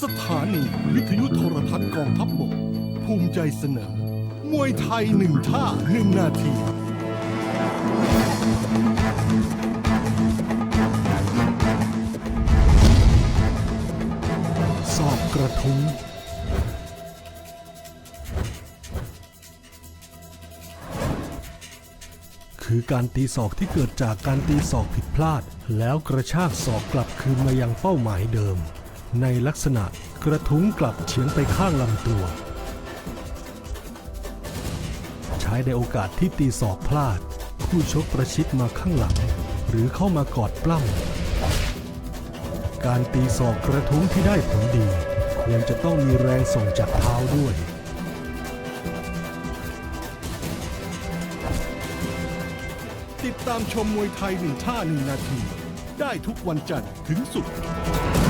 สถานีวิทยุโทรทัศน์กองทัพบก ภูมิใจเสนอ มวยไทยหนึ่งท่าหนึ่งนาที สอบกระทุ้งคือการตีศอกที่เกิดจากการตีศอกผิดพลาด แล้วกระชากศอกกลับคืนมายังเป้าหมายเดิม ในลักษณะกระทุ้งกลับเฉียงไปข้างลำตัว ใช้ในโอกาสที่ตีศอกพลาด คู่ชกประชิดมาข้างหลัง หรือเข้ามากอดปล้ำการตีศอกกระทุ้งที่ได้ผลดี ควรจะต้องมีแรงส่งจากเท้าด้วยติดตามชมมวยไทยหนึ่งท่าหนึ่งนาที ได้ทุกวันจันทร์ถึงศุกร์